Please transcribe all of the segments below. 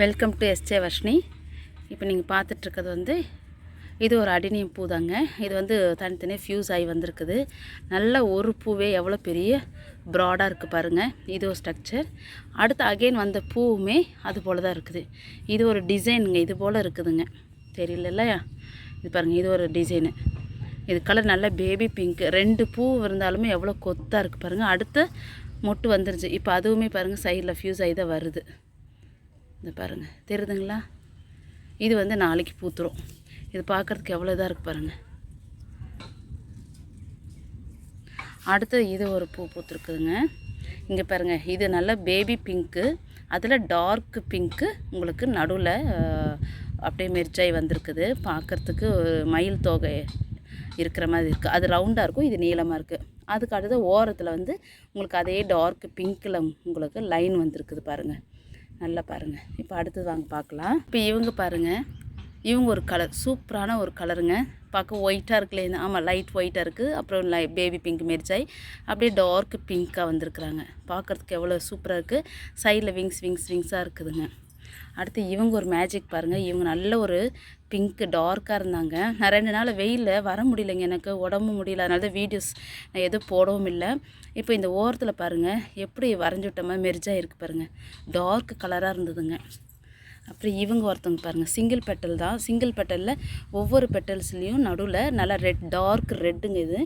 Welcome to SJ Varshini இப்போ நீங்கள் பார்த்துட்ருக்கிறது வந்து இது ஒரு அடினியம் பூ தாங்க இது வந்து தனித்தனியாக ஃப்யூஸ் ஆகி வந்திருக்குது. நல்ல ஒரு பூவே எவ்வளோ பெரிய ப்ராடாக இருக்குது பாருங்கள் இது ஒரு ஸ்ட்ரக்சர் அடுத்து அகைன் வந்த பூவுமே அது போல் தான் இருக்குது. இது ஒரு டிசைனுங்க இது போல் இருக்குதுங்க. தெரியல இல்லையா? இது பாருங்கள் இது ஒரு டிசைனு இது கலர் நல்ல பேபி பிங்க் ரெண்டு பூ இருந்தாலுமே எவ்வளோ கொத்தாக இருக்குது பாருங்கள் அடுத்து மொட்டு வந்துருச்சு. இப்போ அதுவுமே பாருங்கள் சைடில் ஃப்யூஸ் ஆகி தான் வருது. இந்த பாருங்கள் தெரியுதுங்களா? இது வந்து நாளைக்கு பூத்துரும். இது பார்க்குறதுக்கு எவ்வளோ இதாக இருக்குது பாருங்கள் அடுத்து இது ஒரு பூ பூத்துருக்குதுங்க. இங்கே பாருங்கள் இது நல்ல பேபி பிங்க்கு அதில் டார்க் பிங்க்கு உங்களுக்கு நடுவில் அப்படியே மிர்ச்சாய் வந்திருக்குது. பார்க்குறதுக்கு மயில் தொகை இருக்கிற மாதிரி இருக்குது அது ரவுண்டாக இருக்கும் இது நீளமாக இருக்குது அதுக்கு அடுத்து ஓரத்தில் வந்து உங்களுக்கு அதே டார்க் பிங்க்கில் உங்களுக்கு லைன் வந்திருக்குது பாருங்கள் நல்லா பாருங்கள் இப்போ அடுத்தது வாங்க பார்க்கலாம் இப்போ இவங்க பாருங்கள் இவங்க ஒரு கலர் சூப்பரான ஒரு கலருங்க பார்க்க ஒயிட்டாக இருக்குல்லே ஆமாம் லைட் ஒயிட்டாக இருக்குது அப்புறம் லை பேபி பிங்க் மெரிச்சாய் அப்படியே டார்க் பிங்க்காக வந்திருக்குறாங்க. பார்க்குறதுக்கு எவ்வளோ சூப்பராக இருக்குது சைடில் விங்ஸ் விங்ஸ் விங்ஸாக இருக்குதுங்க. அடுத்து இவங்க ஒரு மேஜிக் பாருங்கள் இவங்க நல்ல ஒரு பிங்க்கு டார்க்காக இருந்தாங்க. நான் ரெண்டு நாள் வெயிலில் வர முடியலைங்க எனக்கு உடம்பு முடியல. அதனால தான் வீடியோஸ் நான் எதுவும் போடவும் இல்லை. இப்போ இந்த ஓரத்தில் பாருங்கள் எப்படி வரைஞ்சி விட்டோமா மெரிஜாக இருக்குது பாருங்கள் டார்க் கலராக இருந்ததுங்க. அப்புறம் இவங்க ஒருத்தவங்க பாருங்கள் சிங்கிள் பெட்டல் தான். சிங்கிள் பெட்டலில் ஒவ்வொரு பெட்டல்ஸ்லேயும் நடுவில் நல்லா ரெட் டார்க் ரெட்டுங்க இது.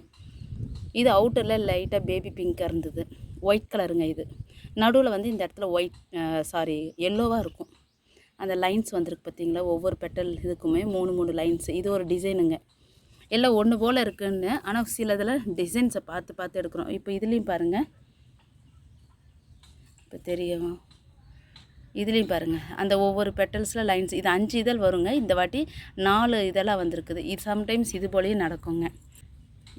இது அவுட்டரில் லைட்டாக பேபி பிங்க்காக இருந்தது. ஒயிட் கலருங்க இது. நடுவில் வந்து இந்த இடத்துல ஒயிட் சாரி எல்லோவாக இருக்கும். அந்த லைன்ஸ் வந்திருக்கு பார்த்தீங்களா ஒவ்வொரு பெட்டல் இதுக்குமே மூணு மூணு லைன்ஸ் இது ஒரு டிசைனுங்க எல்லாம் ஒன்று போல் இருக்குன்னு ஆனால் சில இதில் டிசைன்ஸை பார்த்து பார்த்து எடுக்கிறோம். இப்போ இதுலேயும் பாருங்கள் இப்போ தெரியும். இதுலேயும் பாருங்கள் அந்த ஒவ்வொரு பெட்டல்ஸில் லைன்ஸ் இது அஞ்சு இதழ் வருங்க. இந்த வாட்டி நாலு இதெல்லாம் வந்திருக்குது. இது சம்டைம்ஸ் இது போலேயும் நடக்குங்க.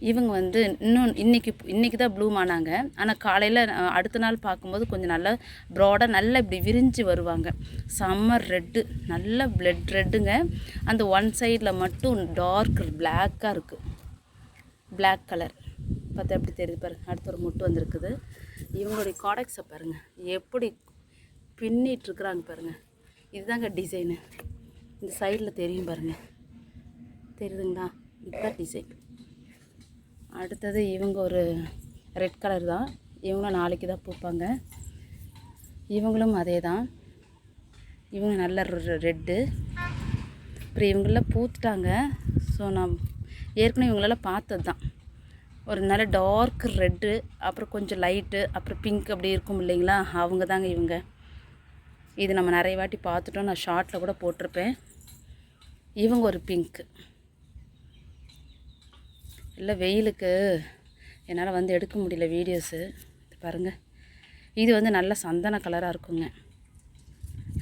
இவங்க வந்து இன்னும் இன்றைக்கி இன்றைக்கி தான் ப்ளூம் ஆனாங்க. ஆனால் காலையில் அடுத்த நாள் பார்க்கும்போது கொஞ்சம் நல்லா ப்ராடாக நல்லா இப்படி விரிஞ்சு வருவாங்க. செம்ம ரெட்டு நல்ல பிளட் ரெட்டுங்க அந்த ஒன் சைடில் மட்டும் டார்க் பிளாக்காக இருக்குது பிளாக் கலர் பார்த்தா எப்படி தெரியுது பாருங்க அடுத்த ஒரு முட்டு வந்திருக்குது. இவங்களுடைய காடக்ஸை பாருங்கள் எப்படி பின்னிட்டுருக்குறாங்க பாருங்கள் இதுதாங்க டிசைனு இந்த சைடில் தெரியும் பாருங்கள் தெரியுதுங்களா? இதுதான் டிசைன் அடுத்தது இவங்க ஒரு ரெட் கலர் தான். இவங்களும் நாளைக்கு தான் பூப்பாங்க. இவங்களும் அதே தான். இவங்க நல்ல ரெட்டு. அப்புறம் இவங்களாம் பூத்துட்டாங்க. ஸோ நான் ஏற்கனவே இவங்களெல்லாம் பார்த்தது தான். ஒரு நல்ல டார்க் ரெட்டு அப்புறம் கொஞ்சம் லைட்டு அப்புறம் பிங்க் அப்படி இருக்கும் இல்லைங்களா? அவங்க தாங்க இவங்க. இது நம்ம நிறைய வாட்டி பார்த்துட்டோம். நான் ஷார்ட்டில் கூட போட்டிருப்பேன். இவங்க ஒரு பிங்க்கு இல்லை வெயிலுக்கு என்னால் வந்து எடுக்க முடியல வீடியோஸு. பாருங்கள் இது வந்து நல்ல சந்தன கலராக இருக்குங்க.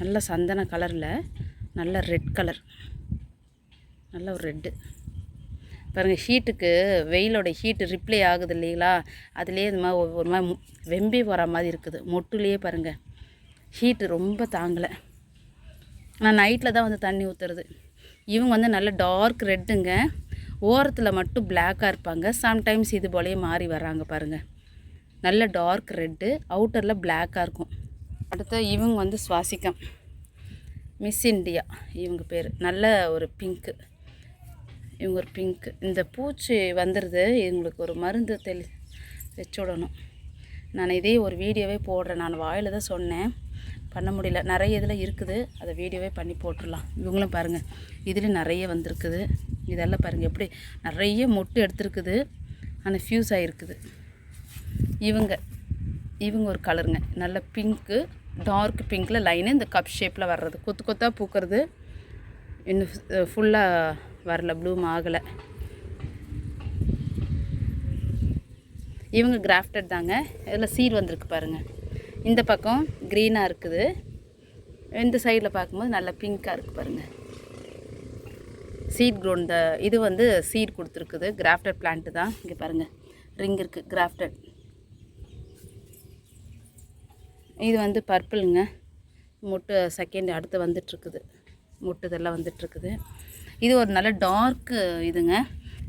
நல்ல சந்தன கலரில் நல்ல ரெட் கலர். நல்ல ஒரு ரெட்டு. பாருங்கள் ஹீட்டுக்கு வெயிலோட ஹீட்டு ரிப்ளை ஆகுது இல்லைங்களா? அதுலேயே இந்த மாதிரி ஒரு மாதிரி வெம்பி போகிற மாதிரி இருக்குது. மொட்டுலேயே பாருங்கள் ஹீட்டு ரொம்ப தாங்கலை. நான் நைட்டில் தான் வந்து தண்ணி ஊற்றுறது இவங்க வந்து நல்ல டார்க் ரெட்டுங்க. ஓரத்தில் மட்டும் பிளாக்காக இருப்பாங்க. சம்டைம்ஸ் இது போலேயே மாறி வர்றாங்க பாருங்கள் நல்ல டார்க் ரெட்டு அவுட்டரில் பிளாக்காக இருக்கும். அடுத்து இவங்க வந்து சுவாசிக்கம். மிஸ் இண்டியா இவங்க பேர். நல்ல ஒரு பிங்க்கு இவங்க ஒரு பிங்க்கு இந்த பூச்சி வந்துடுது இவங்களுக்கு ஒரு மருந்து தெளி வச்சு விடணும் நான் இதே ஒரு வீடியோவே போடுறேன். நான் வாயில் தான் சொன்னேன். பண்ண முடியல. நிறைய இதில் இருக்குது. அதை வீடியோவே பண்ணி போட்டுடலாம். இவங்களும் பாருங்கள் இதுலேயும் நிறைய வந்திருக்குது. இதெல்லாம் பாருங்கள் எப்படி நிறைய மொட்டு எடுத்துருக்குது. ஆனால் ஃப்யூஸ் ஆகிருக்குது இவங்க இவங்க ஒரு கலருங்க நல்ல பிங்க்கு டார்க் பிங்க்கில் லைனு இந்த கப் ஷேப்பில் வர்றது. கொத்து கொத்தாக பூக்கிறது. இன்னும் ஃபுல்லாக வரல ப்ளூம் ஆகலை. இவங்க கிராஃப்டட் தாங்க. இதில் சீர் வந்திருக்கு பாருங்கள் இந்த பக்கம் க்ரீனாக இருக்குது. இந்த சைடில் பார்க்கும்போது நல்லா பிங்க்காக இருக்குது பாருங்கள் சீட் க்ரோன் இந்த இது வந்து சீட் கொடுத்துருக்குது. கிராஃப்டட் பிளான்ட்டு தான். இங்கே பாருங்கள் ரிங் இருக்குது கிராஃப்டட் இது வந்து பர்பிளுங்க முட்டு செகண்ட் அடுத்து வந்துட்டுருக்குது. முட்டு இதெல்லாம் வந்துட்டுருக்குது. இது ஒரு நல்ல டார்க்கு இதுங்க.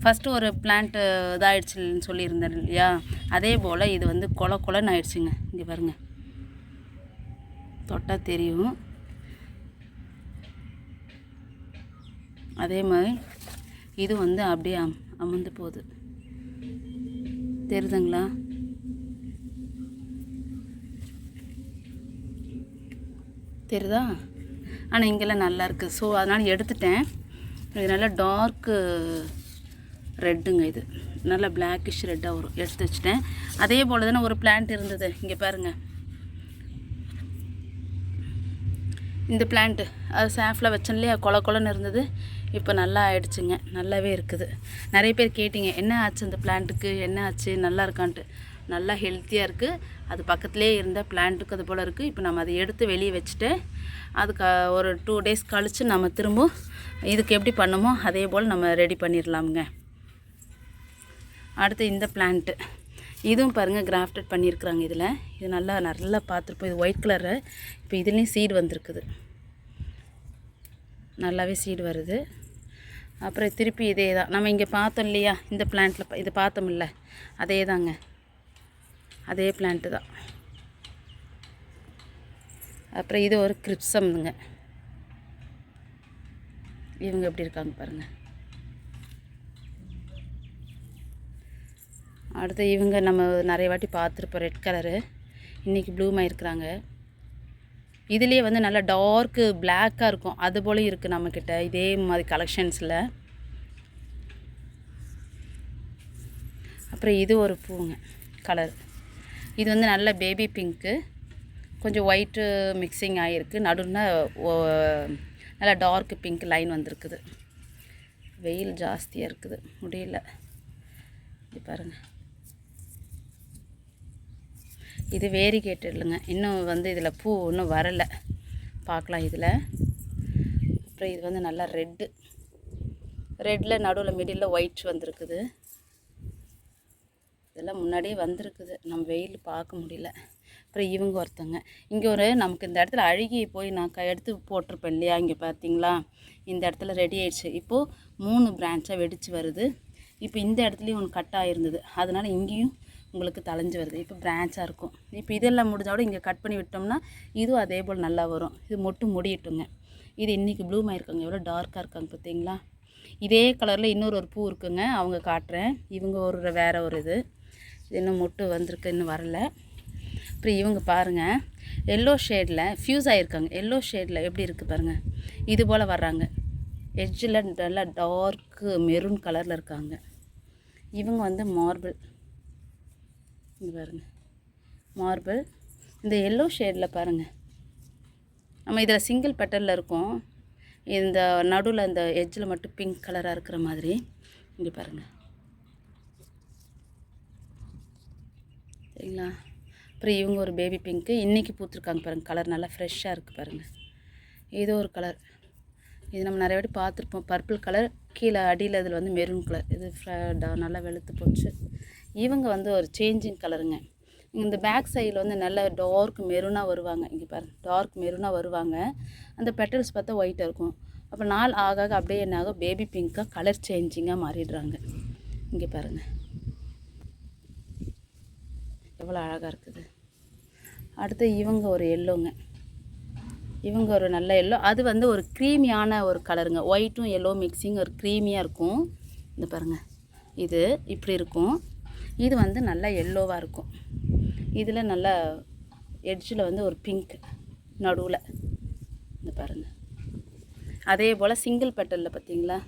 ஃபஸ்ட்டு ஒரு பிளான்ட்டு இதாகிடுச்சுன்னு சொல்லியிருந்தேன் இல்லையா? அதே போல் இது வந்து கொல கொலன்னு ஆயிடுச்சுங்க. இங்கே பாருங்கள் தொட்டால் தெரியும். அதே மாதிரி இது வந்து அப்படியே அம் அமர்ந்து போகுது. தெரியுதுங்களா தெரியுதா ஆனால் இங்கெல்லாம் நல்லா இருக்குது ஸோ அதனால் எடுத்துட்டேன். இது நல்லா டார்க்கு ரெட்டுங்க இது. நல்லா பிளாக்கிஷ் ரெட்டாக வரும். எடுத்து வச்சுட்டேன். அதே போல் தானே ஒரு பிளான்ட் இருந்தது. இங்கே பாருங்கள் இந்த பிளான்ட்டு அது சாஃபில் வச்சேன் இல்லையா? கொல கொலன்னு இருந்தது. இப்போ நல்லா ஆயிடுச்சுங்க. நல்லாவே இருக்குது. நிறைய பேர் கேட்டிங்க என்ன ஆச்சு அந்த பிளான்ட்டுக்கு என்ன ஆச்சு? நல்லா இருக்கான்ட்டு. நல்லா ஹெல்த்தியாக இருக்குது அது பக்கத்துலேயே இருந்த பிளான்ட்டுக்கு அது போல் இருக்குது இப்போ நம்ம அதை எடுத்து வெளியே வச்சுட்டு அதுக்கு ஒரு டூ டேஸ் கழித்து நம்ம திரும்ப இதுக்கு எப்படி பண்ணுமோ அதே போல் நம்ம ரெடி பண்ணிடலாமுங்க. அடுத்து இந்த பிளான்ட்டு இதுவும் பாருங்கள் கிராஃப்டட் பண்ணியிருக்கிறாங்க இதில். இது நல்லா நல்லா பார்த்துருப்போம் இது ஒயிட் கலரு இப்போ இதுலேயும் சீடு வந்திருக்குது. நல்லாவே சீடு வருது. அப்புறம் திருப்பி இதே தான். நம்ம இங்கே பார்த்தோம் இல்லையா? இந்த பிளான்ட்டில் இது பார்த்தோம்ல அதே தாங்க. அதே பிளான்ட்டு தான். அப்புறம் இது ஒரு கிரிப்சம்ங்க. இவங்க எப்படி இருக்காங்க பாருங்கள் அடுத்து இவங்க நம்ம நிறைய வாட்டி பார்த்துருப்போம் ரெட் கலரு இன்றைக்கி ப்ளூமாக இருக்கிறாங்க இதுலேயே வந்து நல்லா டார்க்கு பிளாக்காக இருக்கும். அது போல இருக்குது நம்மக்கிட்ட இதே மாதிரி கலெக்ஷன்ஸில் அப்புறம் இது ஒரு பூங்க கலர் இது வந்து நல்ல பேபி பிங்க்கு கொஞ்சம் ஒயிட்டு மிக்சிங் ஆகிருக்கு நடுன்னா நல்லா டார்க் பிங்க் லைன் வந்திருக்குது. வெயில் ஜாஸ்தியாக இருக்குது. முடியல. இது பாருங்கள் இது வேரிகேட்டட் இல்லைங்க இன்னும் வந்து இதில் பூ இன்னும் வரலை. பார்க்கலாம் இதில். அப்புறம் இது வந்து நல்லா ரெட்டு. ரெட்டில் நடுவில் மிடில் ஒயிட் வந்திருக்குது. இதெல்லாம் முன்னாடியே வந்திருக்குது. நம்ம வெயில் பார்க்க முடியல. அப்புறம் இவங்க ஒருத்தங்க. இங்கே ஒரு நமக்கு இந்த இடத்துல அழுகி போய் நான் க எடுத்து போட்டிருப்பேன் இல்லையா? இங்கே பார்த்தீங்களா? இந்த இடத்துல ரெடி ஆயிடுச்சு. இப்போது மூணு பிரான்ச்சாக வெடித்து வருது. இப்போ இந்த இடத்துலையும் ஒன்று கட் ஆகிருந்தது அதனால் இங்கேயும் உங்களுக்கு தலைஞ்சு வருது. இப்போ பிரான்ச்சாக இருக்கும். இப்போ இதெல்லாம் முடிஞ்சோட இங்கே கட் பண்ணி விட்டோம்னா இதுவும் அதே போல் நல்லா வரும். இது மொட்டு முடியட்டுங்க இது இன்றைக்கி ப்ளூமாக இருக்காங்க. எவ்வளோ டார்க்காக இருக்காங்க பார்த்தீங்களா? இதே கலரில் இன்னொரு ஒரு பூ இருக்குங்க. அவங்க காட்டுறேன். இவங்க ஒரு வேறு ஒரு இது. இது இன்னும் மொட்டு வந்திருக்கு. இன்னும் வரல. அப்புறம் இவங்க பாருங்கள் எல்லோ ஷேடில் ஃப்யூஸ் ஆகிருக்காங்க எல்லோ ஷேடில் எப்படி இருக்குது பாருங்கள் இது போல் வர்றாங்க. எட்ஜில் நல்லா டார்க்கு மெரூன் கலரில் இருக்காங்க. இவங்க வந்து மார்பிள் இங்கே பாருங்கள் மார்பிள் இந்த எல்லோ ஷேடில் பாருங்கள் நம்ம இதில் சிங்கிள் பெட்டலில் இருக்கும். இந்த நடுவில் இந்த எஜ்ஜில் மட்டும் பிங்க் கலராக இருக்கிற மாதிரி. இங்கே பாருங்கள் சரிங்களா? அப்புறம் இவங்க ஒரு பேபி பிங்க்கு இன்றைக்கி பூத்துருக்காங்க பாருங்கள் கலர் நல்லா ஃப்ரெஷ்ஷாக இருக்குது பாருங்கள் ஏதோ ஒரு கலர் இது நம்ம நிறைய வாட்டி பார்த்துருப்போம். பர்பிள் கலர் கீழே அடியில் இதில் வந்து மெரூன் கலர் இது நல்லா வெளுத்து போச்சு. இவங்க வந்து ஒரு சேஞ்சிங் கலருங்க இந்த பேக் சைடில் வந்து நல்ல டார்க் மெரூனாக வருவாங்க. இங்கே பாருங்கள் டார்க் மெரூனாக வருவாங்க. அந்த பெட்டல்ஸ் பார்த்தா ஒயிட்டாக இருக்கும். அப்போ நாள் ஆக ஆக அப்படியே என்ன ஆகும்? பேபி பிங்க்காக கலர் சேஞ்சிங்காக மாறிடுறாங்க. இங்கே பாருங்கள் எவ்வளோ அழகாக இருக்குது. அடுத்து இவங்க ஒரு எல்லோங்க இவங்க ஒரு நல்ல எல்லோ அது வந்து ஒரு க்ரீமியான ஒரு கலருங்க ஒயிட்டும் எல்லோ மிக்சிங் ஒரு க்ரீமியாக இருக்கும். இந்த பாருங்கள் இது இப்படி இருக்கும். இது வந்து நல்லா எல்லோவாக இருக்கும். இதில் நல்லா எட்ஜில் வந்து ஒரு பிங்க் நடுவில். இந்த பாருங்கள் அதே போல் சிங்கிள் பெட்டலில் பார்த்தீங்களா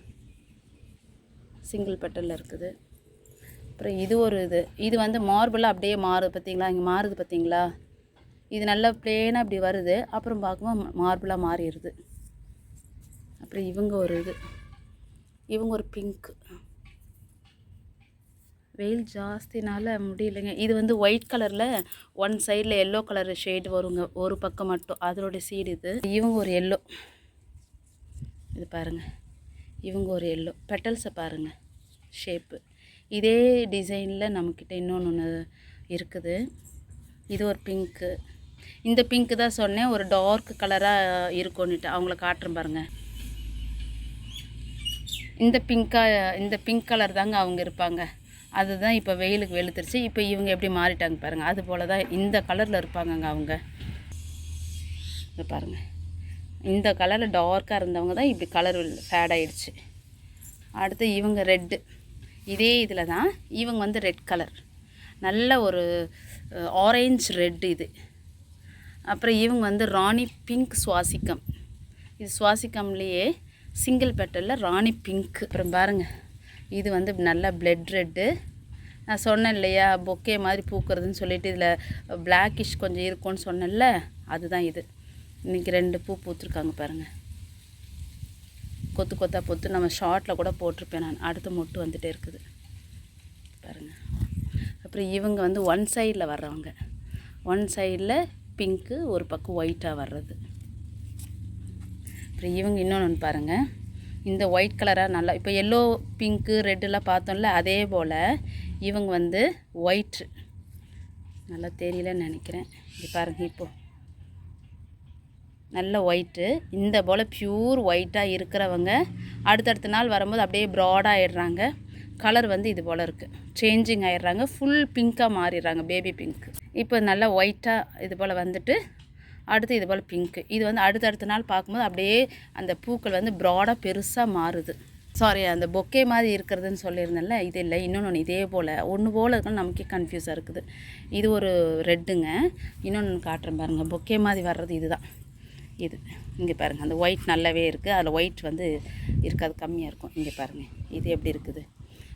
சிங்கிள் பெட்டலில் இருக்குது. அப்புறம் இது ஒரு இது. இது வந்து மார்பிளாக அப்படியே மாறுது பார்த்தீங்களா இங்கே மாறுது பார்த்தீங்களா இது நல்லா பிளேனாக இப்படி வருது. அப்புறம் பார்க்கும்போது மார்பிளாக மாறிடுது. அப்புறம் இவங்க ஒரு இது. இவங்க ஒரு பிங்க்கு வெயில் ஜாஸ்தினால முடியலைங்க. இது வந்து ஒயிட் கலரில் ஒன் சைடில் எல்லோ கலர் ஷேடு வருங்க. ஒரு பக்கம் மட்டும். அதனுடைய சீடு இது. இவங்க ஒரு எல்லோ இது பாருங்கள் இவங்க ஒரு எல்லோ பெட்டல்ஸை பாருங்கள் ஷேப்பு இதே டிசைனில் நம்மக்கிட்ட இன்னொன்று ஒன்று இருக்குது. இது ஒரு பிங்க்கு இந்த பிங்க்கு தான் சொன்னேன். ஒரு டார்க் கலராக இருக்கும்னுட்டு. அவங்கள காட்டுறேன் பாருங்கள் இந்த பிங்க்காக இந்த பிங்க் கலர் தாங்க அவங்க இருப்பாங்க. அதுதான் இப்போ வெயிலுக்கு வெளுத்துருச்சு. இப்போ இவங்க எப்படி மாறிட்டாங்க பாருங்கள் அது போல் தான் இந்த கலரில் இருப்பாங்கங்க அவங்க. இங்கே பாருங்கள் இந்த கலரில் டார்க்காக இருந்தவங்க தான் இப்படி கலர் ஃபேட் ஆயிடுச்சு. அடுத்து இவங்க ரெட்டு இதே இதில் தான் இவங்க வந்து ரெட் கலர் நல்ல ஒரு ஆரேஞ்ச் ரெட் இது. அப்புறம் இவங்க வந்து ராணி பிங்க் சுவாசிக்கம். இது சுவாசிக்கம்லேயே சிங்கிள் பெட்டலில் ராணி பிங்க் அப்புறம் பாருங்கள் இது வந்து நல்லா பிளட் ரெட்டு நான் சொன்னேன் இல்லையா பொக்கே மாதிரி பூக்கிறதுன்னு சொல்லிட்டு இதில் பிளாக்கிஷ் கொஞ்சம் இருக்கும்னு சொன்னேன்ல அதுதான் இது. இன்றைக்கி ரெண்டு பூ பூத்துருக்காங்க பாருங்கள் கொத்து கொத்தா பொத்து நம்ம ஷார்ட்டில் கூட போட்டிருப்பேன் நான். அடுத்து மொட்டு வந்துகிட்டே இருக்குது. பாருங்கள் அப்புறம் இவங்க வந்து ஒன் சைடில் வர்றவங்க. ஒன் சைடில் பிங்க்கு ஒரு பக்கம் ஒயிட்டாக வர்றது. அப்புறம் இவங்க இன்னொன்று பாருங்கள் இந்த ஒயிட் கலராக நல்லா இப்போ எல்லோ பிங்க்கு ரெட்டெல்லாம் பார்த்தோம்ல அதே போல் இவங்க வந்து ஒயிட் நல்லா தெரியலன்னு நினைக்கிறேன். இது பாருங்கள் இப்போது நல்ல ஒயிட்டு இந்த போல் ப்யூர் ஒயிட்டாக இருக்கிறவங்க அடுத்தடுத்த நாள் வரும்போது அப்படியே ப்ராடாக ஆயிடுறாங்க. கலர் வந்து இது போல் இருக்குது சேஞ்சிங் ஆயிடுறாங்க. ஃபுல் பிங்க்காக மாறிடுறாங்க. பேபி பிங்க் இப்போ நல்லா ஒயிட்டாக இது போல் வந்துட்டு அடுத்து இது போல் பிங்க்கு இது வந்து அடுத்தடுத்த நாள் பார்க்கும்போது அப்படியே அந்த பூக்கள் வந்து ப்ராடாக பெருசாக மாறுது. சாரி அந்த பொக்கே மாதிரி இருக்கிறதுன்னு சொல்லியிருந்தேன்ல இது இல்லை. இன்னொன்று இதே போல். ஒன்று போல் இருக்கணும் நமக்கே கன்ஃபியூஸாக இருக்குது. இது ஒரு ரெட்டுங்க. இன்னொன்று காட்டுறேன் பாருங்கள் பொக்கே மாதிரி வர்றது இதுதான். இது. இங்கே பாருங்கள் அந்த ஒயிட் நல்லாவே இருக்குது அதில் ஒயிட் வந்து இருக்காது கம்மியாக இருக்கும். இங்கே பாருங்கள் இது எப்படி இருக்குது?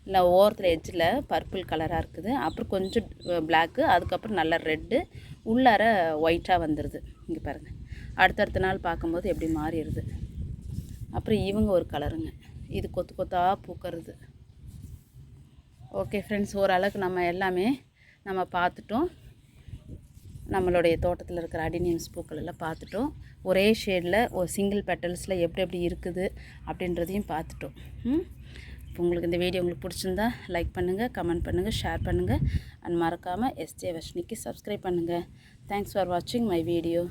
இல்லை ஓரத்தில் எட்ஜில் பர்பிள் கலராக இருக்குது. அப்புறம் கொஞ்சம் பிளாக்கு அதுக்கப்புறம் நல்லா ரெட்டு உள்ளார ஒயிட்டாக வந்துடுது இங்கே பாருங்கள் அடுத்தடுத்த நாள் பார்க்கும்போது எப்படி மாறிடுது. அப்புறம் இவங்க ஒரு கலருங்க இது கொத்து கொத்தாக பூக்கிறது. ஓகே ஃப்ரெண்ட்ஸ் ஓரளவுக்கு நம்ம எல்லாமே நம்ம பார்த்துட்டோம். நம்மளுடைய தோட்டத்தில் இருக்கிற அடினியம்ஸ் பூக்கள் எல்லாம் பார்த்துட்டோம். ஒரே ஷேடில் ஒரு சிங்கிள் பெட்டல்ஸில் எப்படி எப்படி இருக்குது அப்படின்றதையும் பார்த்துட்டோம். ம்? உங்களுக்கு இந்த வீடியோ உங்களுக்கு பிடிச்சிருந்தா லைக் பண்ணுங்கள் கமெண்ட் பண்ணுங்கள் ஷேர் பண்ணுங்கள் அண்ட் மறக்காமல் எஸ்ஜே வர்ஷினிக்கு சப்ஸ்கிரைப் பண்ணுங்கள் தேங்க்ஸ் ஃபார் வாட்சிங் மை வீடியோ